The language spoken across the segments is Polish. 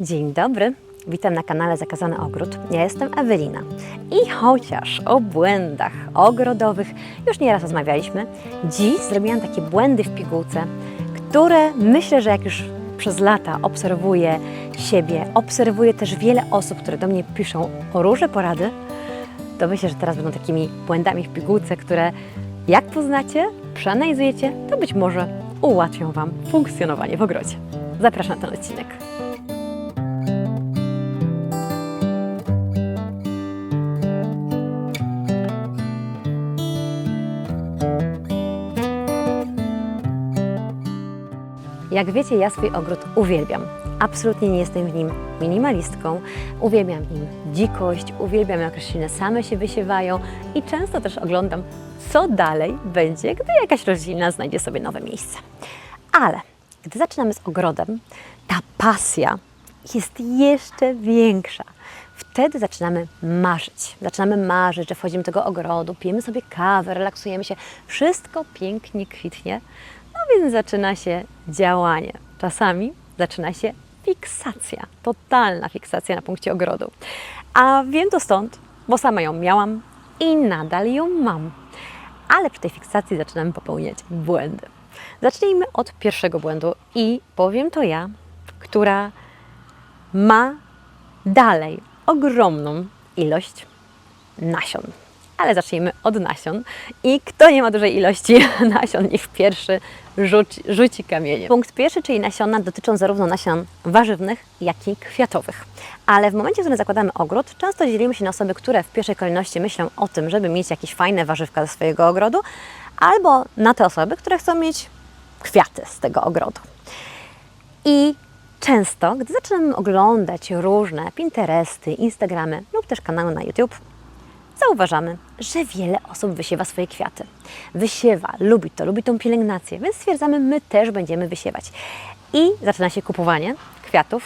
Dzień dobry, witam na kanale Zakazany Ogród. Ja jestem Ewelina i chociaż o błędach ogrodowych już nieraz rozmawialiśmy, dziś zrobiłam takie błędy w pigułce, które myślę, że jak już przez lata obserwuję siebie, obserwuję też wiele osób, które do mnie piszą o różne porady, to myślę, że teraz będą takimi błędami w pigułce, które jak poznacie, przeanalizujecie, to być może ułatwią Wam funkcjonowanie w ogrodzie. Zapraszam na ten odcinek. Jak wiecie, ja swój ogród uwielbiam. Absolutnie nie jestem w nim minimalistką. Uwielbiam w nim dzikość, uwielbiam jak rośliny same się wysiewają i często też oglądam, co dalej będzie, gdy jakaś roślina znajdzie sobie nowe miejsce. Ale gdy zaczynamy z ogrodem, ta pasja jest jeszcze większa. Wtedy zaczynamy marzyć. Zaczynamy marzyć, że wchodzimy do tego ogrodu, pijemy sobie kawę, relaksujemy się. Wszystko pięknie kwitnie. No więc zaczyna się działanie. Czasami zaczyna się fiksacja, totalna fiksacja na punkcie ogrodu. A wiem to stąd, bo sama ją miałam i nadal ją mam. Ale przy tej fiksacji zaczynamy popełniać błędy. Zacznijmy od pierwszego błędu i powiem to ja, która ma dalej ogromną ilość nasion. Ale zacznijmy od nasion. I kto nie ma dużej ilości nasion, niech pierwszy rzuci, rzuci kamieniem. Punkt pierwszy, czyli nasiona, dotyczą zarówno nasion warzywnych, jak i kwiatowych. Ale w momencie, w którym zakładamy ogród, często dzielimy się na osoby, które w pierwszej kolejności myślą o tym, żeby mieć jakieś fajne warzywka ze swojego ogrodu, albo na te osoby, które chcą mieć kwiaty z tego ogrodu. I często, gdy zaczynamy oglądać różne Pinteresty, Instagramy lub też kanały na YouTube, zauważamy, że wiele osób wysiewa swoje kwiaty. Wysiewa, lubi to, lubi tą pielęgnację, więc stwierdzamy, my też będziemy wysiewać. I zaczyna się kupowanie kwiatów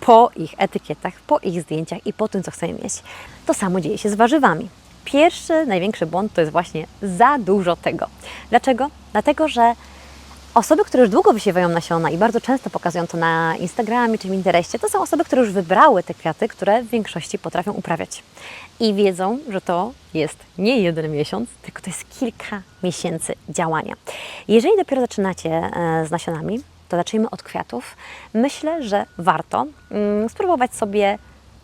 po ich etykietach, po ich zdjęciach i po tym, co chcemy mieć. To samo dzieje się z warzywami. Pierwszy, największy błąd to jest właśnie za dużo tego. Dlaczego? Dlatego, że Osoby, które już długo wysiewają nasiona i bardzo często pokazują to na Instagramie czy w Interesie, to są osoby, które już wybrały te kwiaty, które w większości potrafią uprawiać. I wiedzą, że to jest nie jeden miesiąc, tylko to jest kilka miesięcy działania. Jeżeli dopiero zaczynacie e, z nasionami, to zacznijmy od kwiatów. Myślę, że warto mm, spróbować sobie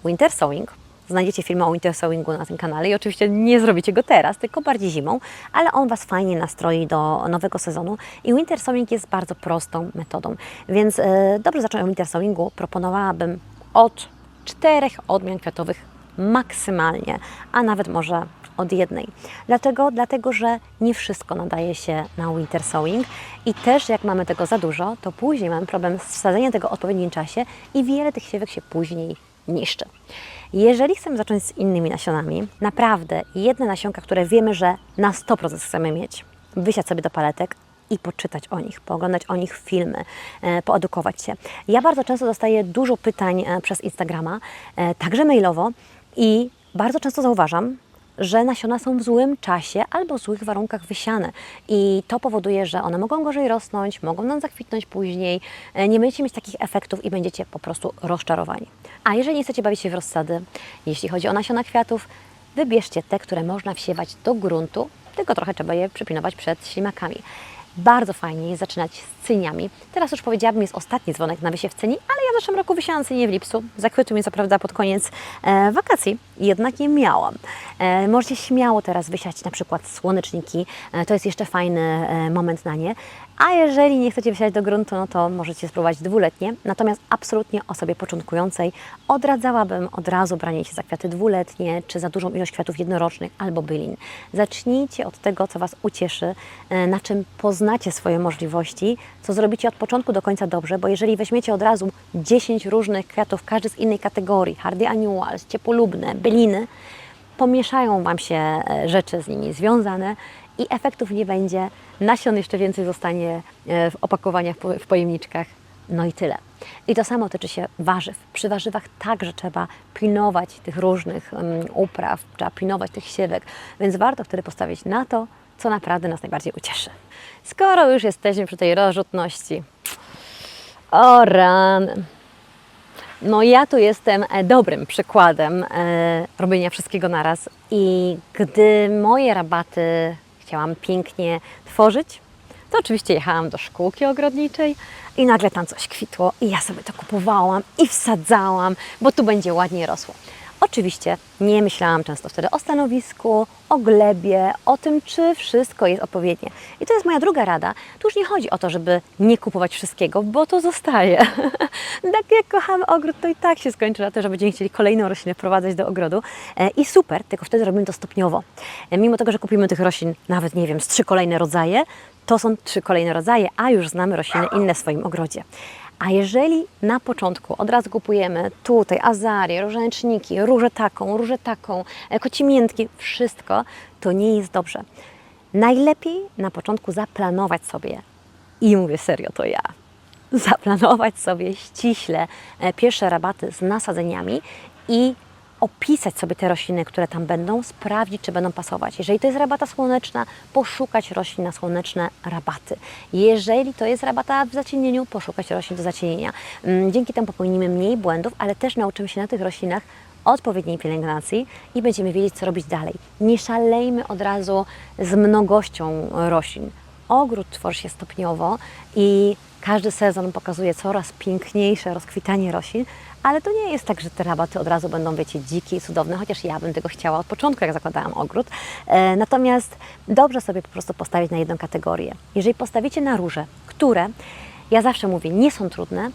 winter sowing, Znajdziecie film o winter sowingu na tym kanale i oczywiście nie zrobicie go teraz, tylko bardziej zimą, ale on Was fajnie nastroi do nowego sezonu i winter sowing jest bardzo prostą metodą. Więc e, dobrze zacząłem winter sowingu, proponowałabym od czterech odmian kwiatowych maksymalnie, a nawet może od jednej. Dlatego, dlatego, że nie wszystko nadaje się na winter sowing i też jak mamy tego za dużo, to później mamy problem z wsadzeniem tego w odpowiednim czasie i wiele tych siewek się później niszczy. Jeżeli chcemy zacząć z innymi nasionami, naprawdę jedne nasionka, które wiemy, że na 100% chcemy mieć, wysiać sobie do paletek i poczytać o nich, pooglądać o nich filmy, e, poedukować się. Ja bardzo często dostaję dużo pytań e, przez Instagrama, e, także mailowo i bardzo często zauważam, że nasiona są w złym czasie albo w złych warunkach wysiane i to powoduje, że one mogą gorzej rosnąć, mogą nam zakwitnąć później, e, nie będziecie mieć takich efektów i będziecie po prostu rozczarowani. A jeżeli nie chcecie bawić się w rozsady, jeśli chodzi o nasiona kwiatów, wybierzcie te, które można wsiewać do gruntu, tylko trochę trzeba je przypilnować przed ślimakami. Bardzo fajnie jest zaczynać z cyniami. Teraz już powiedziałabym, jest ostatni dzwonek na wysiew cyni, ale ja w zeszłym roku wysiałam cynię w lipcu. Zachwytu mnie co prawda pod koniec e, wakacji, jednak nie miałam. E, możecie śmiało teraz wysiać na przykład słoneczniki, e, to jest jeszcze fajny e, moment na nie. A jeżeli nie chcecie wysiać do gruntu, no to możecie spróbować dwuletnie. Natomiast absolutnie osobie początkującej odradzałabym od razu branie się za kwiaty dwuletnie, czy za dużą ilość kwiatów jednorocznych albo bylin. Zacznijcie od tego, co Was ucieszy, e, na czym poznacie swoje możliwości, co zrobicie od początku do końca dobrze, bo jeżeli weźmiecie od razu 10 różnych kwiatów, każdy z innej kategorii, hardy annuals, ciepolubne, byliny, pomieszają Wam się e, rzeczy z nimi związane i efektów nie będzie. Nasion jeszcze więcej zostanie e, w opakowaniach, w pojemniczkach. No i tyle. I to samo tyczy się warzyw. Przy warzywach także trzeba pilnować tych różnych upraw, trzeba pilnować tych siewek, więc warto wtedy postawić na to, co naprawdę nas najbardziej ucieszy. Skoro już jesteśmy przy tej rozrzutności, o rany. No ja tu jestem e, dobrym przykładem e, robienia wszystkiego naraz i gdy moje rabaty chciałam pięknie tworzyć, to oczywiście jechałam do szkółki ogrodniczej i nagle tam coś kwitło i ja sobie to kupowałam i wsadzałam, bo tu będzie ładnie rosło. Oczywiście nie myślałam często wtedy o stanowisku, o glebie, o tym, czy wszystko jest odpowiednie. I to jest moja druga rada. Tu już nie chodzi o to, żeby nie kupować wszystkiego, bo to zostaje. tak jak kochamy ogród, to i tak się skończy na to, że będziemy chcieli kolejną roślinę wprowadzać do ogrodu. E, I super, tylko wtedy robimy to stopniowo. E, Mimo tego, że kupimy tych roślin nawet, nie wiem, z trzy kolejne rodzaje, to są trzy kolejne rodzaje, a już znamy rośliny inne w swoim ogrodzie. A jeżeli na początku od razu kupujemy tutaj azarię, różańczniki, różę taką, różę taką, e, kocimiętki, wszystko, to nie jest dobrze. Najlepiej na początku zaplanować sobie, i mówię serio, to ja, zaplanować sobie ściśle e, pierwsze rabaty z nasadzeniami i opisać sobie te rośliny, które tam będą, sprawdzić, czy będą pasować. Jeżeli to jest rabata słoneczna, poszukać roślin na słoneczne rabaty. Jeżeli to jest rabata w zacienieniu, poszukać roślin do zacienienia. Mm, Dzięki temu popełnimy mniej błędów, ale też nauczymy się na tych roślinach odpowiedniej pielęgnacji i będziemy wiedzieć, co robić dalej. Nie szalejmy od razu z mnogością roślin. Ogród tworzy się stopniowo i każdy sezon pokazuje coraz piękniejsze rozkwitanie roślin, ale to nie jest tak, że te rabaty od razu będą, wiecie, dzikie i cudowne, chociaż ja bym tego chciała od początku, jak zakładałam ogród. E, natomiast dobrze sobie po prostu postawić na jedną kategorię. Jeżeli postawicie na róże, które, ja zawsze mówię, nie są trudne,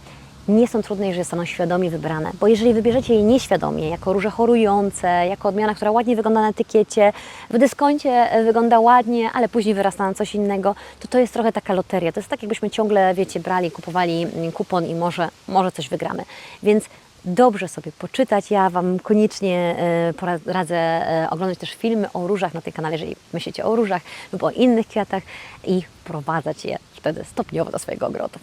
nie są trudne, jeżeli zostaną świadomie wybrane. Bo jeżeli wybierzecie je nieświadomie, jako róże chorujące, jako odmiana, która ładnie wygląda na etykiecie, w dyskoncie e, wygląda ładnie, ale później wyrasta na coś innego, to to jest trochę taka loteria. To jest tak, jakbyśmy ciągle, wiecie, brali, kupowali mm, kupon i może, może coś wygramy. Więc dobrze sobie poczytać. Ja Wam koniecznie e, pora- radzę e, oglądać też filmy o różach na tym kanale, jeżeli myślicie o różach lub o innych kwiatach i wprowadzać je wtedy stopniowo do swojego ogrodu.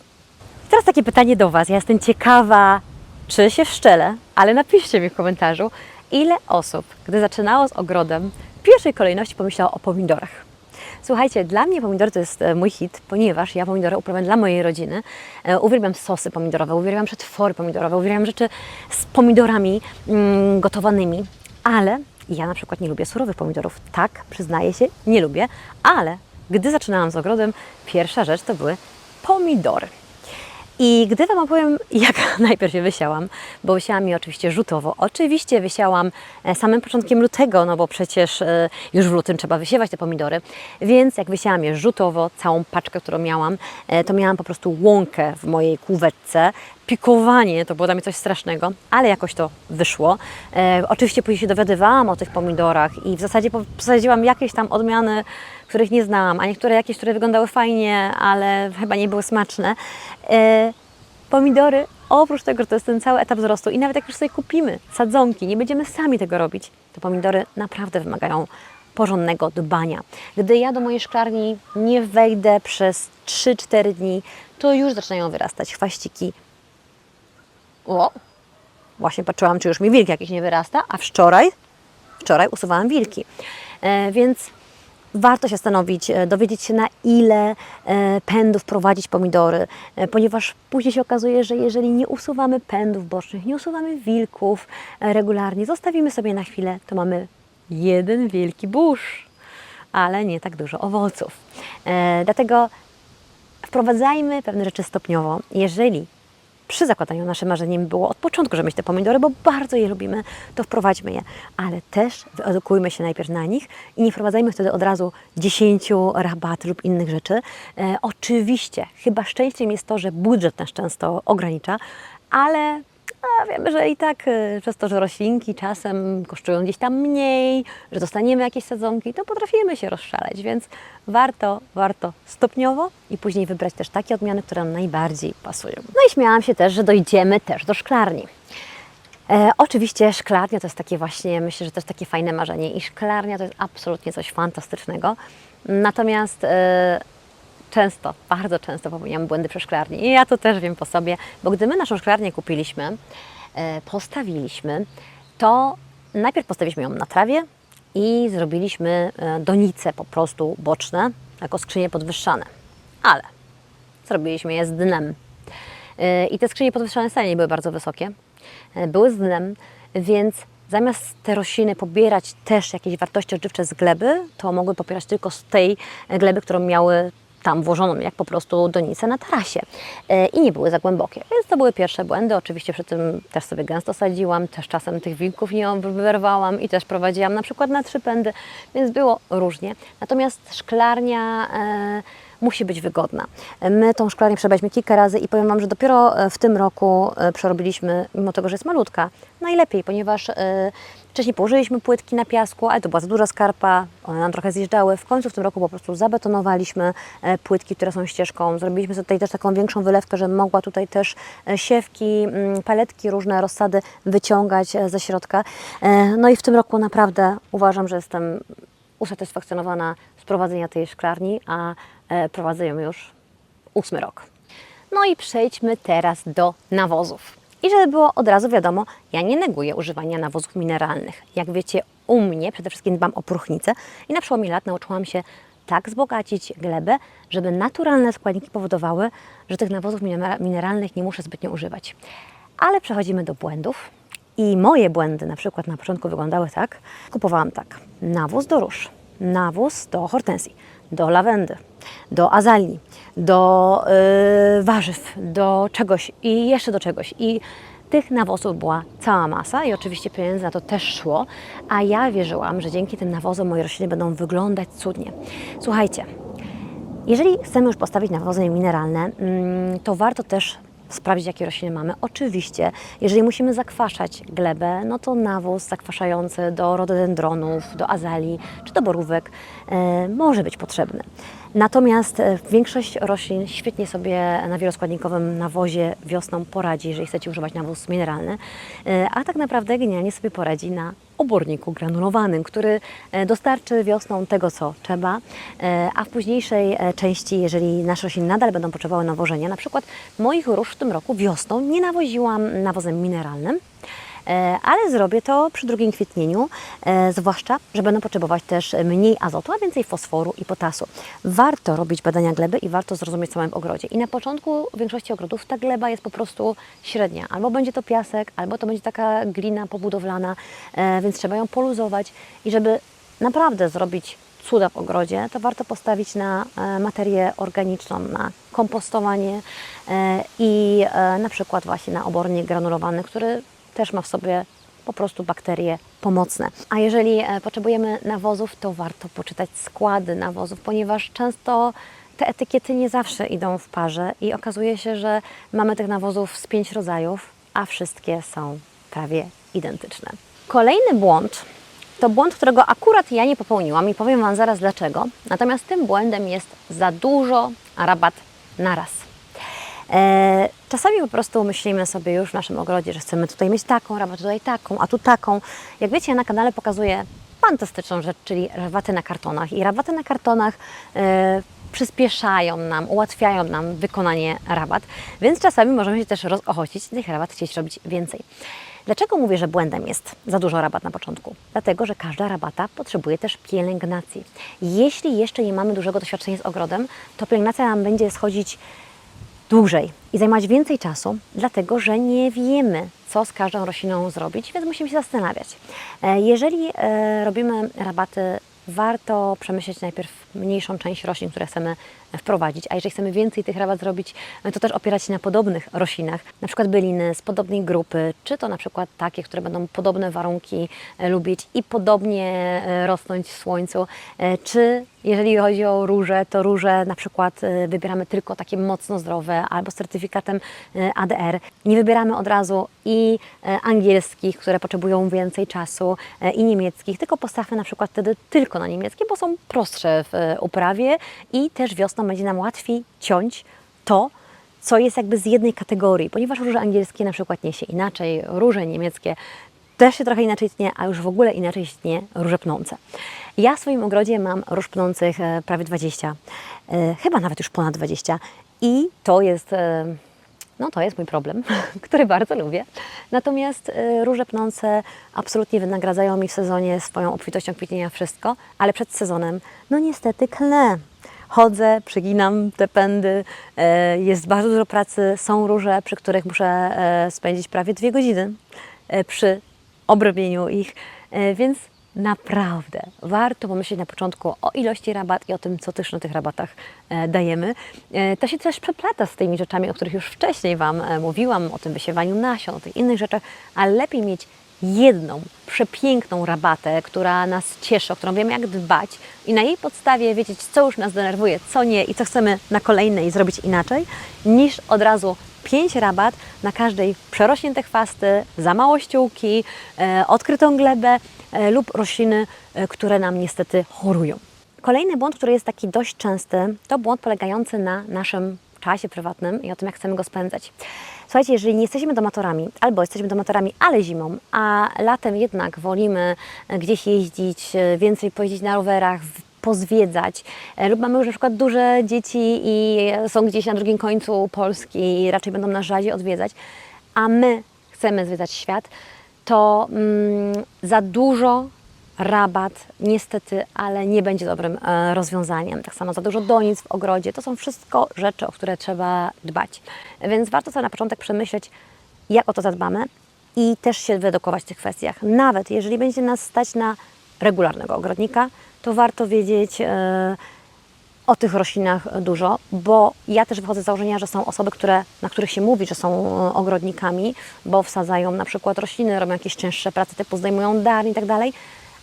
Teraz takie pytanie do Was. Ja jestem ciekawa, czy się wszczelę, ale napiszcie mi w komentarzu, ile osób, gdy zaczynało z ogrodem, w pierwszej kolejności pomyślało o pomidorach. Słuchajcie, dla mnie pomidory to jest e, mój hit, ponieważ ja pomidory uprawiam dla mojej rodziny. E, Uwielbiam sosy pomidorowe, uwielbiam przetwory pomidorowe, uwielbiam rzeczy z pomidorami mm, gotowanymi, ale ja na przykład nie lubię surowych pomidorów. Tak, przyznaję się, nie lubię, ale gdy zaczynałam z ogrodem, pierwsza rzecz to były pomidory. I gdy Wam opowiem, jak najpierw je wysiałam, bo wysiałam je oczywiście rzutowo. Oczywiście wysiałam e, samym początkiem lutego, no bo przecież e, już w lutym trzeba wysiewać te pomidory. Więc jak wysiałam je rzutowo, całą paczkę, którą miałam, e, to miałam po prostu łąkę w mojej kuwetce. Pikowanie to było dla mnie coś strasznego, ale jakoś to wyszło. E, oczywiście później się dowiadywałam o tych pomidorach i w zasadzie po- posadziłam jakieś tam odmiany, których nie znałam, a niektóre jakieś, które wyglądały fajnie, ale chyba nie były smaczne. E, pomidory, oprócz tego, że to jest ten cały etap wzrostu i nawet jak już sobie kupimy sadzonki, nie będziemy sami tego robić, to pomidory naprawdę wymagają porządnego dbania. Gdy ja do mojej szklarni nie wejdę przez 3-4 dni, to już zaczynają wyrastać chwaściki. O, właśnie patrzyłam, czy już mi wilk jakiś nie wyrasta, a wczoraj, wczoraj usuwałam wilki. E, więc warto się zastanowić, e, dowiedzieć się na ile e, pędów prowadzić pomidory, e, ponieważ później się okazuje, że jeżeli nie usuwamy pędów bocznych, nie usuwamy wilków regularnie, zostawimy sobie na chwilę, to mamy jeden wielki burz, ale nie tak dużo owoców. Dlatego wprowadzajmy pewne rzeczy stopniowo. Jeżeli przy zakładaniu naszym marzeniem było od początku, żeby mieć te pomidory, bo bardzo je lubimy, to wprowadźmy je. Ale też wyedukujmy się najpierw na nich i nie wprowadzajmy wtedy od razu 10 rabat lub innych rzeczy. E, oczywiście, chyba szczęściem jest to, że budżet nas często ogranicza, ale a wiemy, że i tak e, przez to, że roślinki czasem kosztują gdzieś tam mniej, że dostaniemy jakieś sadzonki, to potrafimy się rozszaleć, więc warto, warto stopniowo i później wybrać też takie odmiany, które nam najbardziej pasują. No i śmiałam się też, że dojdziemy też do szklarni. E, oczywiście szklarnia to jest takie właśnie, myślę, że jest takie fajne marzenie i szklarnia to jest absolutnie coś fantastycznego. Natomiast e, często, bardzo często popełniam błędy przy szklarni i ja to też wiem po sobie, bo gdy my naszą szklarnię kupiliśmy, e, postawiliśmy, to najpierw postawiliśmy ją na trawie i zrobiliśmy e, donice po prostu boczne, jako skrzynie podwyższane. Ale zrobiliśmy je z dnem. Yy, I te skrzynie podwyższane wcale nie były bardzo wysokie. e, były z dnem, więc zamiast te rośliny pobierać też jakieś wartości odżywcze z gleby, to mogły pobierać tylko z tej e, gleby, którą miały tam włożoną, jak po prostu donice na tarasie E, i nie były za głębokie. Więc to były pierwsze błędy. Oczywiście przy tym też sobie gęsto sadziłam, też czasem tych wilków nie wyrwałam i też prowadziłam na przykład na trzy pędy, więc było różnie. Natomiast szklarnia e, musi być wygodna. My tą szklarnię przebraliśmy kilka razy i powiem Wam, że dopiero e, w tym roku przerobiliśmy, mimo tego, że jest malutka, najlepiej, ponieważ wcześniej położyliśmy płytki na piasku, ale to była za duża skarpa, one nam trochę zjeżdżały. W końcu w tym roku po prostu zabetonowaliśmy e, płytki, które są ścieżką. Zrobiliśmy tutaj też taką większą wylewkę, żeby mogła tutaj też e, siewki, mm, paletki, różne rozsady wyciągać e, ze środka. No i w tym roku naprawdę uważam, że jestem usatysfakcjonowana z prowadzenia tej szklarni, a prowadzę ją już ósmy rok. No i przejdźmy teraz do nawozów. I żeby było od razu wiadomo, ja nie neguję używania nawozów mineralnych. Jak wiecie, u mnie przede wszystkim dbam o próchnicę i na przełomie lat nauczyłam się tak wzbogacić glebę, żeby naturalne składniki powodowały, że tych nawozów minera- mineralnych nie muszę zbytnio używać. Ale przechodzimy do błędów. I moje błędy na przykład na początku wyglądały tak. Kupowałam tak. Nawóz do róż, nawóz do hortensji, do lawendy, do azalii, do yy, warzyw, do czegoś i jeszcze do czegoś. I tych nawozów była cała masa i oczywiście pieniędzy na to też szło, a ja wierzyłam, że dzięki tym nawozom moje rośliny będą wyglądać cudnie. Słuchajcie, jeżeli chcemy już postawić nawozy mineralne, mm, to warto też sprawdzić, jakie rośliny mamy. Oczywiście, jeżeli musimy zakwaszać glebę, no to nawóz zakwaszający do rododendronów, do azalii czy do borówek e, może być potrzebny. Natomiast e, większość roślin świetnie sobie na wieloskładnikowym nawozie wiosną poradzi, jeżeli chcecie używać nawóz mineralny, e, a tak naprawdę genialnie sobie poradzi na oborniku granulowanym, który e, dostarczy wiosną tego, co trzeba, a w późniejszej części, jeżeli nasze rośliny nadal będą potrzebowały nawożenia, na przykład moich róż w tym roku wiosną nie nawoziłam nawozem mineralnym, ale zrobię to przy drugim kwietnieniu, e, zwłaszcza, że będą potrzebować też mniej azotu, a więcej fosforu i potasu. Warto robić badania gleby i warto zrozumieć w samym ogrodzie. I na początku w większości ogrodów ta gleba jest po prostu średnia. Albo będzie to piasek, albo to będzie taka glina pobudowlana, e, więc trzeba ją poluzować i żeby naprawdę zrobić cuda w ogrodzie, to warto postawić na e, materię organiczną, na kompostowanie e, i e, na przykład właśnie na obornik granulowany, który też ma w sobie po prostu bakterie pomocne. A jeżeli e, potrzebujemy nawozów, to warto poczytać składy nawozów, ponieważ często te etykiety nie zawsze idą w parze i okazuje się, że mamy tych nawozów z pięć rodzajów, a wszystkie są prawie identyczne. Kolejny błąd to błąd, którego akurat ja nie popełniłam i powiem Wam zaraz dlaczego. Natomiast tym błędem jest za dużo rabat naraz. E, czasami po prostu myślimy sobie już w naszym ogrodzie, że chcemy tutaj mieć taką rabatę, tutaj taką, a tu taką. Jak wiecie, ja na kanale pokazuję fantastyczną rzecz, czyli rabaty na kartonach. I rabaty na kartonach e, przyspieszają nam, ułatwiają nam wykonanie rabat, więc czasami możemy się też rozochocić tych rabat chcieć robić więcej. Dlaczego mówię, że błędem jest za dużo rabat na początku? Dlatego, że każda rabata potrzebuje też pielęgnacji. Jeśli jeszcze nie mamy dużego doświadczenia z ogrodem, to pielęgnacja nam będzie schodzić dłużej i zajmować więcej czasu, dlatego że nie wiemy, co z każdą rośliną zrobić, więc musimy się zastanawiać. E, Jeżeli e, robimy rabaty, warto przemyśleć najpierw mniejszą część roślin, które chcemy wprowadzić, a jeżeli chcemy więcej tych rabat zrobić, e, to też opierać się na podobnych roślinach, na przykład byliny z podobnej grupy, czy to na przykład takie, które będą podobne warunki lubić i podobnie rosnąć w słońcu, czy jeżeli chodzi o róże, to róże na przykład e, wybieramy tylko takie mocno zdrowe albo z certyfikatem e, ADR. Nie wybieramy od razu i e, angielskich, które potrzebują więcej czasu i niemieckich, tylko postawmy na przykład wtedy tylko na niemieckie, bo są prostsze w uprawie i też wiosną będzie nam łatwiej ciąć to, co jest jakby z jednej kategorii, ponieważ róże angielskie na przykład niesie inaczej, róże niemieckie też się trochę inaczej tnie, a już w ogóle inaczej się tnie róże pnące. Ja w swoim ogrodzie mam róż pnących e, prawie 20, e, chyba nawet już ponad 20 i to jest... e, no to jest mój problem, który bardzo lubię. Natomiast róże pnące absolutnie wynagradzają mi w sezonie swoją obfitością kwitnienia wszystko, ale przed sezonem, no niestety klnę. chodzę, przyginam te pędy, jest bardzo dużo pracy, są róże, przy których muszę spędzić prawie dwie godziny przy obrobieniu ich, e, więc naprawdę warto pomyśleć na początku o ilości rabat i o tym, co też na tych rabatach e, dajemy. E, To się też przeplata z tymi rzeczami, o których już wcześniej Wam mówiłam, o tym wysiewaniu nasion, o tych innych rzeczach, ale lepiej mieć jedną przepiękną rabatę, która nas cieszy, o którą wiemy jak dbać i na jej podstawie wiedzieć, co już nas denerwuje, co nie i co chcemy na kolejnej zrobić inaczej, niż od razu pięć rabat na każdej przerośnięte chwasty, za mało ściółki, e, odkrytą glebę e, lub rośliny, e, które nam niestety chorują. Kolejny błąd, który jest taki dość częsty, to błąd polegający na naszym czasie prywatnym i o tym, jak chcemy go spędzać. Słuchajcie, jeżeli nie jesteśmy domatorami, albo jesteśmy domatorami, ale zimą, a latem jednak wolimy gdzieś jeździć, więcej pojeździć na rowerach, pozwiedzać, e, lub mamy już na przykład duże dzieci i są gdzieś na drugim końcu Polski i raczej będą nas rzadziej odwiedzać, a my chcemy zwiedzać świat, to mm, za dużo rabat niestety, ale nie będzie dobrym e, rozwiązaniem. Tak samo za dużo donic w ogrodzie. To są wszystko rzeczy, o które trzeba dbać. Więc warto sobie na początek przemyśleć, jak o to zadbamy i też się wyedukować w tych kwestiach. Nawet jeżeli będzie nas stać na regularnego ogrodnika, to warto wiedzieć, e, o tych roślinach dużo, bo ja też wychodzę z założenia, że są osoby, które, na których się mówi, że są e, ogrodnikami, bo wsadzają na przykład rośliny, robią jakieś cięższe prace typu zdejmują dar i tak dalej,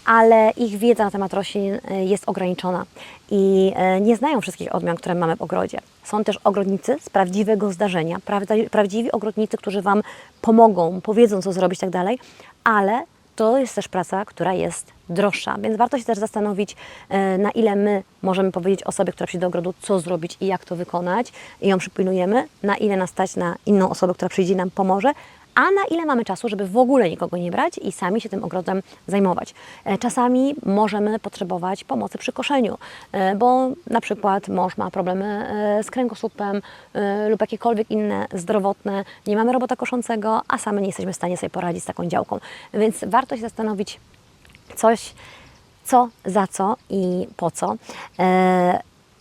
ale ich wiedza na temat roślin e, jest ograniczona i e, nie znają wszystkich odmian, które mamy w ogrodzie. Są też ogrodnicy z prawdziwego zdarzenia, prawdziwi ogrodnicy, którzy Wam pomogą, powiedzą, co zrobić tak dalej, ale to jest też praca, która jest droższa, więc warto się też zastanowić, e, na ile my możemy powiedzieć osobie, która przyjdzie do ogrodu, co zrobić i jak to wykonać i ją przypilnujemy, na ile nas stać na inną osobę, która przyjdzie i nam pomoże, a na ile mamy czasu, żeby w ogóle nikogo nie brać i sami się tym ogrodem zajmować. E, Czasami możemy potrzebować pomocy przy koszeniu, e, bo na przykład mąż ma problemy e, z kręgosłupem lub jakiekolwiek inne zdrowotne, nie mamy robota koszącego, a sami nie jesteśmy w stanie sobie poradzić z taką działką. Więc warto się zastanowić, coś, co, za co i po co.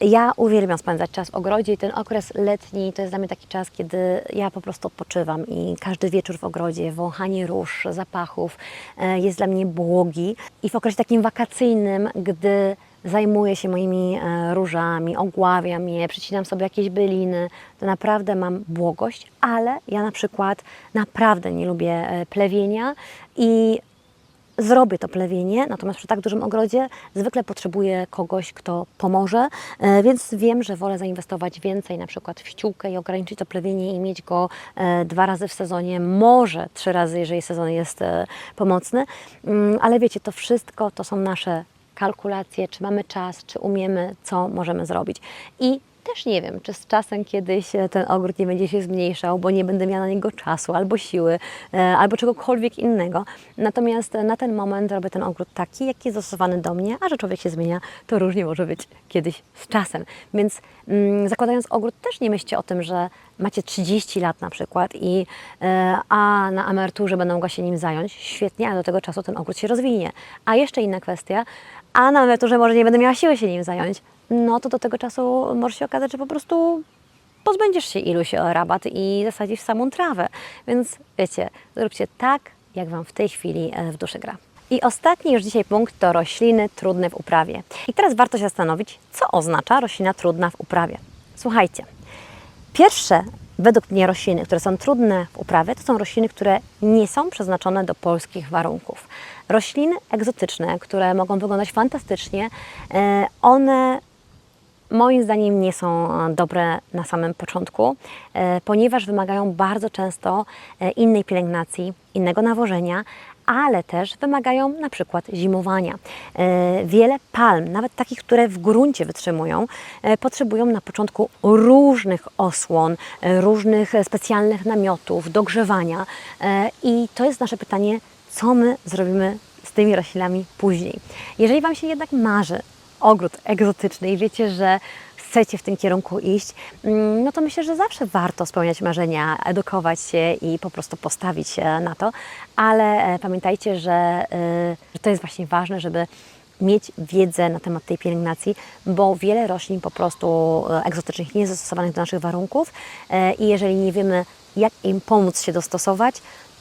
Ja uwielbiam spędzać czas w ogrodzie i ten okres letni to jest dla mnie taki czas, kiedy ja po prostu odpoczywam i każdy wieczór w ogrodzie, wąchanie róż, zapachów e, jest dla mnie błogi. I w okresie takim wakacyjnym, gdy zajmuję się moimi e, różami, ogławiam je, przycinam sobie jakieś byliny, to naprawdę mam błogość, ale ja na przykład naprawdę nie lubię e, plewienia i zrobię to plewienie, natomiast przy tak dużym ogrodzie zwykle potrzebuję kogoś, kto pomoże, e, więc wiem, że wolę zainwestować więcej na przykład w ściółkę i ograniczyć to plewienie i mieć go e, dwa razy w sezonie, może trzy razy, jeżeli sezon jest e, pomocny, Mm, ale wiecie, to wszystko to są nasze kalkulacje, czy mamy czas, czy umiemy, co możemy zrobić. I też nie wiem, czy z czasem kiedyś e, ten ogród nie będzie się zmniejszał, bo nie będę miała na niego czasu, albo siły, e, albo czegokolwiek innego. Natomiast e, na ten moment robię ten ogród taki, jaki jest dostosowany do mnie, a że człowiek się zmienia, to różnie może być kiedyś z czasem. Więc mm, zakładając ogród, też nie myślcie o tym, że macie 30 lat na przykład i a na emeryturze będą mogła się nim zająć. Świetnie, ale do tego czasu ten ogród się rozwinie. A jeszcze inna kwestia, a na emeryturze może nie będę miała siły się nim zająć, no to do tego czasu może się okazać, że po prostu pozbędziesz się iluś e, rabat i zasadzisz samą trawę. Więc wiecie, zróbcie tak, jak Wam w tej chwili e, w duszy gra. I ostatni już dzisiaj punkt to rośliny trudne w uprawie. I teraz warto się zastanowić, co oznacza roślina trudna w uprawie. Słuchajcie, Pierwsze, według mnie, rośliny, które są trudne w uprawie, to są rośliny, które nie są przeznaczone do polskich warunków. Rośliny egzotyczne, które mogą wyglądać fantastycznie, e, one moim zdaniem nie są e, dobre na samym początku, e, ponieważ wymagają bardzo często e, innej pielęgnacji, innego nawożenia, ale też wymagają na przykład zimowania. Wiele palm, nawet takich, które w gruncie wytrzymują, potrzebują na początku różnych osłon, różnych specjalnych namiotów, dogrzewania i to jest nasze pytanie, co my zrobimy z tymi roślinami później. Jeżeli Wam się jednak marzy ogród egzotyczny i wiecie, że chcecie w tym kierunku iść, mm, no to myślę, że zawsze warto spełniać marzenia, edukować się i po prostu postawić się na to, ale e, pamiętajcie, że, e, że to jest właśnie ważne, żeby mieć wiedzę na temat tej pielęgnacji, bo wiele roślin po prostu e, egzotycznych nie jest dostosowanych do naszych warunków i jeżeli nie wiemy, jak im pomóc się dostosować,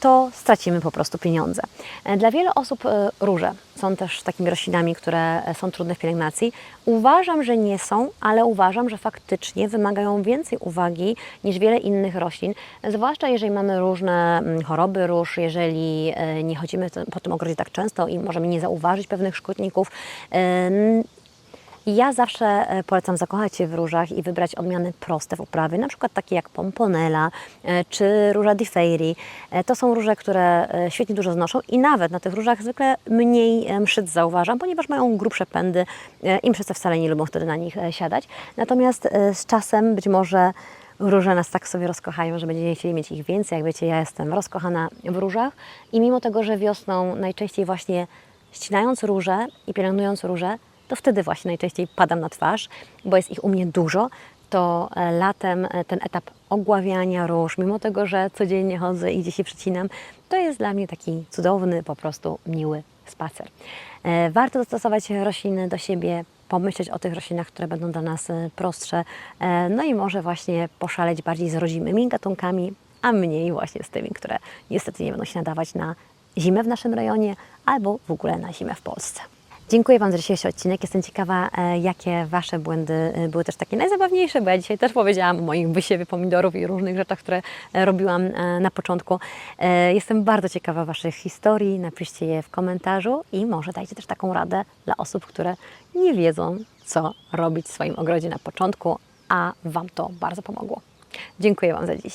to stracimy po prostu pieniądze. E, Dla wielu osób e, róże są też takimi roślinami, które e, są trudne w pielęgnacji. Uważam, że nie są, ale uważam, że faktycznie wymagają więcej uwagi niż wiele innych roślin, zwłaszcza jeżeli mamy różne mm, choroby róż, jeżeli nie chodzimy po tym ogrodzie tak często i możemy nie zauważyć pewnych szkodników. Ja zawsze e, polecam zakochać się w różach i wybrać odmiany proste w uprawie, na przykład takie jak Pomponella e, czy róża Di. E, To są róże, które świetnie dużo znoszą i nawet na tych różach zwykle mniej mszyc zauważam, ponieważ mają grubsze pędy i mszyce wcale nie lubią wtedy na nich siadać. Natomiast z czasem być może róże nas tak sobie rozkochają, że będziemy chcieli mieć ich więcej. Jak wiecie, ja jestem rozkochana w różach i mimo tego, że wiosną najczęściej właśnie ścinając róże i pielęgnując róże, to wtedy właśnie najczęściej padam na twarz, bo jest ich u mnie dużo, to e, latem e, ten etap ogławiania róż, mimo tego, że codziennie chodzę i gdzieś się przycinam, to jest dla mnie taki cudowny, po prostu miły spacer. E, Warto dostosować rośliny do siebie, pomyśleć o tych roślinach, które będą dla nas prostsze, no i może właśnie poszaleć bardziej z rodzimymi gatunkami, a mniej właśnie z tymi, które niestety nie będą się nadawać na zimę w naszym rejonie albo w ogóle na zimę w Polsce. Dziękuję Wam za dzisiejszy odcinek. Jestem ciekawa, e, jakie Wasze błędy e, były też takie najzabawniejsze, bo ja dzisiaj też powiedziałam o moich wysiewie pomidorów i różnych rzeczach, które e, robiłam na początku. Jestem bardzo ciekawa Waszych historii. Napiszcie je w komentarzu i może dajcie też taką radę dla osób, które nie wiedzą, co robić w swoim ogrodzie na początku, a Wam to bardzo pomogło. Dziękuję Wam za dziś.